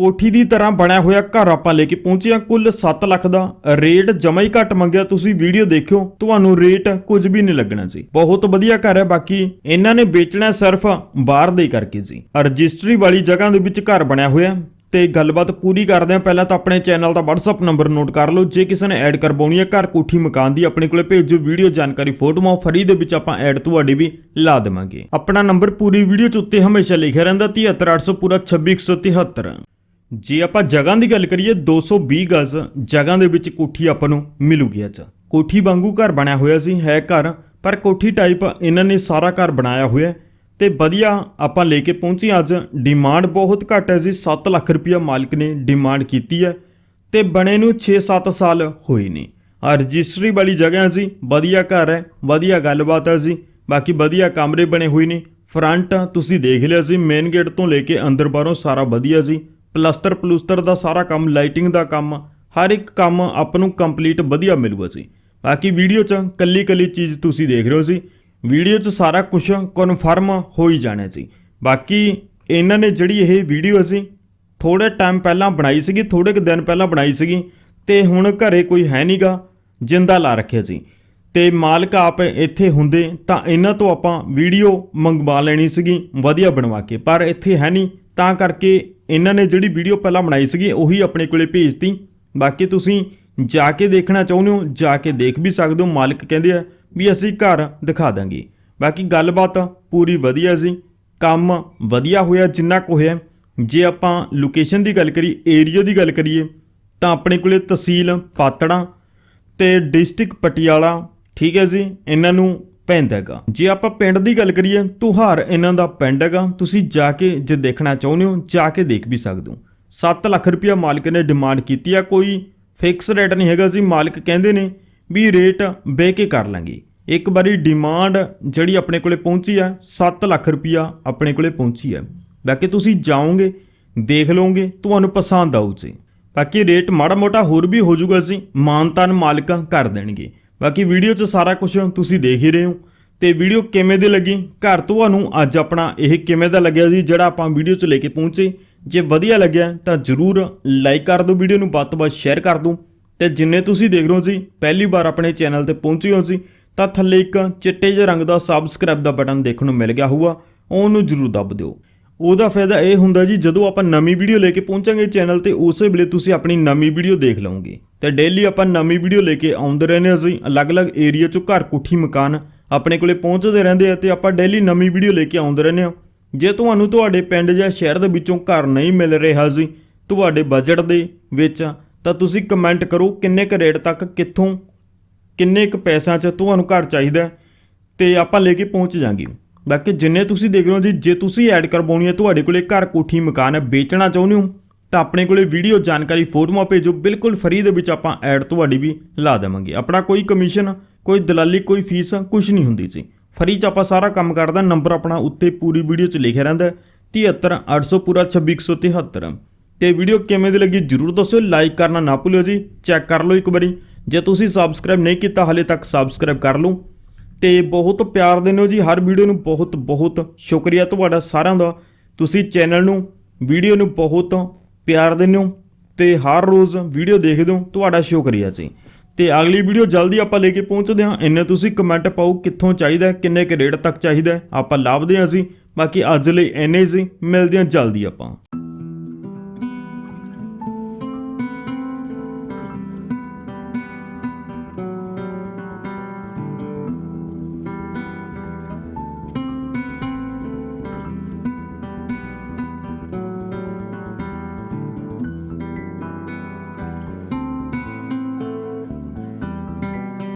ਕੋਠੀ ਦੀ ਤਰ੍ਹਾਂ ਬਣਿਆ ਹੋਇਆ ਘਰ ਆਪਾਂ ਲੈ ਕੇ ਪਹੁੰਚੇ ਹਾਂ। ਕੁੱਲ 7 ਲੱਖ ਦਾ ਰੇਟ ਜਮਾ ਹੀ ਘੱਟ ਮੰਗਿਆ। ਤੁਸੀਂ ਵੀਡੀਓ ਦੇਖਿਓ, ਤੁਹਾਨੂੰ ਰੇਟ ਕੁਝ ਵੀ ਨਹੀਂ ਲੱਗਣਾ ਸੀ ਬਹੁਤ ਵਧੀਆ ਘਰ ਹੈ, ਬਾਕੀ ਇਹਨਾਂ ਨੇ ਵੇਚਣਾ ਸਿਰਫ ਬਾਹਰ ਦੇ ਕਰਕੇ ਸੀ ਰਜਿਸਟਰੀ ਵਾਲੀ ਜਗ੍ਹਾ ਦੇ ਵਿੱਚ ਘਰ ਬਣਿਆ ਹੋਇਆ ਤੇ ਗੱਲਬਾਤ ਪੂਰੀ ਕਰਦੇ ਹਾਂ। ਪਹਿਲਾਂ ਤਾਂ ਆਪਣੇ ਚੈਨਲ ਦਾ WhatsApp ਨੰਬਰ ਨੋਟ ਕਰ ਲਓ। ਜੇ ਕਿਸੇ ਨੇ ਐਡ ਕਰਵਾਉਣੀ ਹੈ ਘਰ ਕੋਠੀ ਮਕਾਨ ਦੀ, ਆਪਣੇ ਕੋਲੇ ਭੇਜੋ ਵੀਡੀਓ ਜਾਣਕਾਰੀ ਫੋਟੋਆਂ ਫਰੀ ਦੇ ਵਿੱਚ ਆਪਾਂ ਐਡ ਤੁਹਾਡੀ ਵੀ ਲਾ ਦੇਵਾਂਗੇ। ਆਪਣਾ ਨੰਬਰ ਪੂਰੀ ਵੀਡੀਓ ਚ ਉੱਤੇ ਹਮੇਸ਼ਾ ਲਿਖਿਆ ਰਹਿੰਦਾ 73800 ਪੂਰਾ 26173 ਜੇ ਆਪਾਂ ਜਗ੍ਹਾ ਦੀ ਗੱਲ ਕਰੀਏ 220 ਗਜ਼ ਜਗ੍ਹਾ ਦੇ ਵਿੱਚ ਕੋਠੀ ਆਪਾਂ ਨੂੰ ਮਿਲੂਗੀ ਅੱਜ ਕੋਠੀ ਵਾਂਗੂ ਘਰ ਬਣਿਆ ਹੋਇਆ ਸੀ, ਹੈ ਘਰ, ਪਰ ਕੋਠੀ ਟਾਈਪ ਇਹਨਾਂ ਨੇ ਸਾਰਾ ਘਰ ਬਣਾਇਆ ਹੋਇਆ ਹੈ ਤੇ ਵਧੀਆ ਆਪਾਂ ਲੈ ਕੇ ਪਹੁੰਚੇ ਅੱਜ। ਡਿਮਾਂਡ ਬਹੁਤ ਘੱਟ ਹੈ ਜੀ 7 ਲੱਖ ਰੁਪਇਆ ਮਾਲਕ ਨੇ ਡਿਮਾਂਡ ਕੀਤੀ ਹੈ ਤੇ ਬਣੇ ਨੂੰ 6-7 ਸਾਲ ਹੋਏ ਨੇ। ਆ ਰਜਿਸਟਰੀ ਵਾਲੀ ਜਗ੍ਹਾ ਹੈ ਜੀ, ਵਧੀਆ ਘਰ ਹੈ, ਵਧੀਆ ਗੱਲਬਾਤ ਹੈ ਜੀ, ਬਾਕੀ ਵਧੀਆ ਕਮਰੇ ਬਣੇ ਹੋਏ ਨੇ। ਫਰੰਟ ਤੁਸੀਂ ਦੇਖ ਲਿਆ ਸੀ ਮੇਨ ਗੇਟ ਤੋਂ ਲੈ ਕੇ ਅੰਦਰ ਬਾਹਰੋਂ ਸਾਰਾ ਵਧੀਆ ਜੀ। ਪਲਸਟਰ ਪਲੂਸਟਰ ਦਾ ਸਾਰਾ ਕੰਮ, ਲਾਈਟਿੰਗ ਦਾ ਕੰਮ, ਹਰ ਇੱਕ ਕੰਮ ਆਪ ਨੂੰ ਕੰਪਲੀਟ ਵਧੀਆ ਮਿਲੂਗਾ ਸੀ। ਬਾਕੀ ਵੀਡੀਓ 'ਚ ਕੱਲੀ ਕੱਲੀ ਚੀਜ਼ ਤੁਸੀਂ ਦੇਖ ਰਹੇ ਹੋ ਸੀ। ਵੀਡੀਓ 'ਚ ਸਾਰਾ ਕੁਝ ਕਨਫਰਮ ਹੋ ਹੀ ਜਾਣਾ ਸੀ। ਬਾਕੀ ਇਹਨਾਂ ਨੇ ਜਿਹੜੀ ਇਹ ਵੀਡੀਓ ਸੀ ਥੋੜੇ ਟਾਈਮ ਪਹਿਲਾਂ ਬਣਾਈ ਸੀਗੀ ਥੋੜੇ ਕੁ ਦਿਨ ਪਹਿਲਾਂ ਬਣਾਈ ਸੀਗੀ, ਤੇ ਹੁਣ ਘਰੇ ਕੋਈ ਹੈ ਨਹੀਂਗਾ ਜਿੰਦਾ ਲਾ ਰੱਖਿਆ ਸੀ। ਤੇ ਮਾਲਕ ਆਪ ਇੱਥੇ ਹੁੰਦੇ ਤਾਂ ਇਹਨਾਂ ਤੋਂ ਆਪਾਂ ਵੀਡੀਓ ਮੰਗਵਾ ਲੈਣੀ ਸੀਗੀ, ਵਧੀਆ ਬਣਵਾ ਕੇ। ਪਰ ਇੱਥੇ ਹੈ ਨਹੀਂ ਤਾਂ ਕਰਕੇ ਇਹਨਾਂ ਨੇ ਜਿਹੜੀ ਵੀਡੀਓ ਪਹਿਲਾਂ ਬਣਾਈ ਸੀਗੀ, ਉਹੀ ਆਪਣੇ ਕੋਲੇ ਭੇਜਤੀ। ਬਾਕੀ ਤੁਸੀਂ ਜਾ ਕੇ ਦੇਖਣਾ ਚਾਹੁੰਦੇ ਹੋ, ਜਾ ਕੇ ਦੇਖ ਵੀ ਸਕਦੇ ਹੋ। ਮਾਲਕ ਕਹਿੰਦੇ ਆ ਵੀ ਅਸੀਂ ਘਰ ਦਿਖਾ ਦਾਂਗੇ। ਬਾਕੀ ਗੱਲਬਾਤ ਪੂਰੀ ਵਧੀਆ ਸੀ ਕੰਮ ਵਧੀਆ ਹੋਇਆ ਜਿੰਨਾ ਕੁ ਹੋਇਆ। ਜੇ ਆਪਾਂ ਲੋਕੇਸ਼ਨ ਦੀ ਗੱਲ ਕਰੀ ਏਰੀਆ ਦੀ ਗੱਲ ਕਰੀਏ, ਤਾਂ ਆਪਣੇ ਕੋਲੇ ਤਹਿਸੀਲ ਪਾਤੜਾਂ ਤੇ ਡਿਸਟ੍ਰਿਕਟ ਪਟਿਆਲਾ, ਠੀਕ ਹੈ ਜੀ। ਇਹਨਾਂ ਨੂੰ ਪੈਂਦਾ ਹੈਗਾ। ਜੇ ਆਪਾਂ ਪਿੰਡ ਦੀ ਗੱਲ ਕਰੀਏ ਤੁਹਾਰ ਇਹਨਾਂ ਦਾ ਪਿੰਡ ਹੈਗਾ। ਤੁਸੀਂ ਜਾ ਕੇ ਜੇ ਦੇਖਣਾ ਚਾਹੁੰਦੇ ਹੋ, ਜਾ ਕੇ ਦੇਖ ਵੀ ਸਕਦੇ ਹੋ। 7 ਲੱਖ ਰੁਪਇਆ ਮਾਲਕ ਨੇ ਡਿਮਾਂਡ ਕੀਤੀ ਆ, ਕੋਈ ਫਿਕਸ ਰੇਟ ਨਹੀਂ ਹੈਗਾ ਜੀ, ਮਾਲਕ ਕਹਿੰਦੇ ਨੇ ਵੀ ਰੇਟ ਬਹਿ ਕੇ ਕਰ ਲਾਂਗੇ। ਇੱਕ ਵਾਰੀ ਡਿਮਾਂਡ ਜਿਹੜੀ ਆਪਣੇ ਕੋਲੇ ਪਹੁੰਚੀ ਆ 7 ਲੱਖ ਰੁਪਇਆ ਆਪਣੇ ਕੋਲੇ ਪਹੁੰਚੀ ਆ। ਬਾਕੀ ਤੁਸੀਂ ਜਾਓਗੇ, ਦੇਖ ਲਓਗੇ, ਤੁਹਾਨੂੰ ਪਸੰਦ ਆਊ ਜੀ। ਬਾਕੀ ਰੇਟ ਮਾੜਾ ਮੋਟਾ ਹੋਰ ਵੀ ਹੋ ਜਾਊਗਾ ਸੀ ਮਾਨਤਾਨ ਮਾਲਕ ਕਰ ਦੇਣਗੇ। ਬਾਕੀ ਵੀਡੀਓ 'ਚ ਸਾਰਾ ਕੁਝ ਤੁਸੀਂ ਦੇਖ ਹੀ ਰਹੇ ਹੋ। ਤੇ ਵੀਡੀਓ ਕਿਵੇਂ ਦੀ ਲੱਗੀ? ਘਰ ਤੁਹਾਨੂੰ ਅੱਜ ਆਪਣਾ ਇਹ ਕਿਵੇਂ ਦਾ ਲੱਗਿਆ ਜੀ, ਜਿਹੜਾ ਆਪਾਂ ਵੀਡੀਓ 'ਚ ਲੈ ਕੇ ਪਹੁੰਚੇ। ਜੇ ਵਧੀਆ ਲੱਗਿਆ ਤਾਂ ਜਰੂਰ ਲਾਈਕ ਕਰ ਦਿਓ, ਵੀਡੀਓ ਨੂੰ ਵੱਧ ਤੋਂ ਵੱਧ ਸ਼ੇਅਰ ਕਰ ਦਿਓ। ਤੇ ਜਿੰਨੇ ਤੁਸੀਂ ਦੇਖ ਰਹੇ ਹੋ ਜੀ, ਪਹਿਲੀ ਵਾਰ ਆਪਣੇ ਚੈਨਲ ਤੇ ਪਹੁੰਚੇ ਹੋ ਜੀ, ਤਾਂ ਥੱਲੇ ਇੱਕ ਚਿੱਟੇ ਜਿਹੇ ਰੰਗ ਦਾ ਸਬਸਕ੍ਰਾਈਬ ਦਾ ਬਟਨ ਦੇਖਣ ਨੂੰ ਮਿਲ ਗਿਆ ਹੋਊਗਾ, ਉਹਨੂੰ ਜਰੂਰ ਦੱਬ ਦਿਓ। ਉਹਦਾ ਫਾਇਦਾ ਇਹ ਹੁੰਦਾ ਜੀ, ਜਦੋਂ ਆਪਾਂ ਨਵੀਂ ਵੀਡੀਓ ਲੈ ਕੇ ਪਹੁੰਚਾਂਗੇ ਚੈਨਲ ਤੇ, ਉਸੇ ਵੇਲੇ ਤੁਸੀਂ ਆਪਣੀ ਨਵੀਂ ਵੀਡੀਓ ਦੇਖ ਲਓਗੇ। ਤੇ ਡੇਲੀ ਆਪਾਂ ਨਵੀਂ ਵੀਡੀਓ ਲੈ ਕੇ ਆਉਂਦੇ ਰਹਿੰਦੇ ਹਾਂ ਅਸੀਂ, ਅਲੱਗ-ਅਲੱਗ ਏਰੀਆ 'ਚੋਂ ਘਰ ਕੋਠੀ ਮਕਾਨ ਆਪਣੇ ਕੋਲੇ ਪਹੁੰਚਦੇ ਰਹਿੰਦੇ ਆ ਤੇ ਆਪਾਂ ਡੇਲੀ ਨਵੀਂ ਵੀਡੀਓ ਲੈ ਕੇ ਆਉਂਦੇ ਰਹਿੰਦੇ ਹਾਂ। ਜੇ ਤੁਹਾਨੂੰ ਤੁਹਾਡੇ ਪਿੰਡ ਜਾਂ ਸ਼ਹਿਰ ਦੇ ਵਿੱਚੋਂ ਘਰ ਨਹੀਂ ਮਿਲ ਰਿਹਾ ਜੀ ਤੁਹਾਡੇ ਬਜਟ ਦੇ ਵਿੱਚ, ਤਾਂ ਤੁਸੀਂ ਕਮੈਂਟ ਕਰੋ ਕਿੰਨੇ ਕੁ ਰੇਟ ਤੱਕ, ਕਿੱਥੋਂ, ਕਿੰਨੇ ਕੁ ਪੈਸਿਆਂ 'ਚ ਤੁਹਾਨੂੰ ਘਰ ਚਾਹੀਦਾ ਹੈ, ਤੇ ਆਪਾਂ ਲੈ ਕੇ ਪਹੁੰਚ ਜਾਾਂਗੇ। ਬਾਕੀ ਜਿੰਨੇ ਤੁਸੀਂ ਦੇਖ ਰਹੇ ਹੋ ਜੀ ਜੇ ਤੁਸੀਂ ਐਡ ਕਰਵਾਉਣੀ ਹੈ ਤੁਹਾਡੇ ਕੋਲੇ ਘਰ ਕੋਠੀ ਮਕਾਨ ਹੈ ਵੇਚਣਾ ਚਾਹੁੰਦੇ ਹੋ ਤਾਂ ਆਪਣੇ ਕੋਲੇ ਵੀਡੀਓ ਜਾਣਕਾਰੀ ਫੋਟੋਆਂ ਭੇਜੋ ਬਿਲਕੁਲ ਫਰੀ ਦੇ ਵਿੱਚ ਆਪਾਂ ਐਡ ਤੁਹਾਡੀ ਵੀ ਲਾ ਦੇਵਾਂਗੇ। ਆਪਣਾ ਕੋਈ ਕਮਿਸ਼ਨ ਕੋਈ ਦਲਾਲੀ ਕੋਈ ਫੀਸ ਕੁਝ ਨਹੀਂ ਹੁੰਦੀ ਜੀ। ਫਰੀ ਚ ਆਪਾਂ ਸਾਰਾ ਕੰਮ ਕਰਦਾ ਨੰਬਰ ਆਪਣਾ ਉੱਤੇ ਪੂਰੀ ਵੀਡੀਓ ਚ ਲਿਖਿਆ ਰਹਿੰਦਾ ਹੈ, 73800 ਪੂਰਾ 26173 ਤੇ ਵੀਡੀਓ ਕਿਵੇਂ ਦੀ ਲੱਗੀ ਜਰੂਰ ਦੱਸਿਓ ਲਾਈਕ ਕਰਨਾ ਨਾ ਭੁੱਲਿਓ ਜੀ ਚੈੱਕ ਕਰ ਲਓ ਇੱਕ ਵਾਰੀ। ਜੇ ਤੁਸੀਂ ਸਬਸਕ੍ਰਾਈਬ ਨਹੀਂ ਕੀਤਾ ਹਲੇ ਤੱਕ ਸਬਸਕ੍ਰਾਈਬ ਕਰ ਲਓ। ਤੇ ਬਹੁਤ ਪਿਆਰ ਦਿੰਦੇ ਹੋ ਜੀ ਹਰ ਵੀਡੀਓ ਨੂੰ ਬਹੁਤ ਬਹੁਤ ਸ਼ੁਕਰੀਆ ਤੁਹਾਡਾ ਸਾਰਿਆਂ ਦਾ। ਤੁਸੀਂ ਚੈਨਲ ਨੂੰ, ਵੀਡੀਓ ਨੂੰ ਬਹੁਤ ਪਿਆਰ ਦਿੰਦੇ ਹੋ ਤੇ ਹਰ ਰੋਜ਼ ਵੀਡੀਓ ਦੇਖਦੇ ਹੋ, ਤੁਹਾਡਾ ਸ਼ੁਕਰੀਆ ਜੀ। ਤੇ ਅਗਲੀ ਵੀਡੀਓ ਜਲਦੀ ਆਪਾਂ ਲੈ ਕੇ ਪਹੁੰਚਦੇ ਹਾਂ। ਇੰਨੇ ਤੁਸੀਂ ਕਮੈਂਟ ਪਾਓ ਕਿੱਥੋਂ ਚਾਹੀਦਾ ਕਿੰਨੇ ਕੁ ਰੇਟ ਤੱਕ ਚਾਹੀਦਾ ਆਪਾਂ ਲੱਭਦੇ ਹਾਂ ਜੀ। ਬਾਕੀ ਅੱਜ ਲਈ ਇੰਨੇ ਜੀ, ਮਿਲਦੇ ਹਾਂ ਜਲਦੀ ਆਪਾਂ।